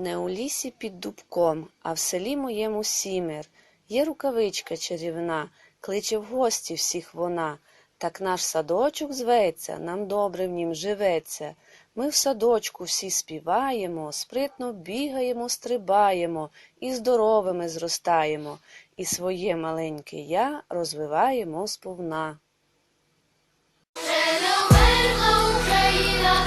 Не у лісі під дубком, а в селі моєму сімер. Є рукавичка чарівна, кличе в гості всіх вона. Так наш садочок зветься, нам добре в нім живеться. Ми в садочку всі співаємо, спритно бігаємо, стрибаємо і здоровими зростаємо, і своє маленьке я розвиваємо сповна. Не Україна,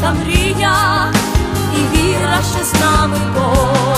наша мрія і віра, ще з нами Бог.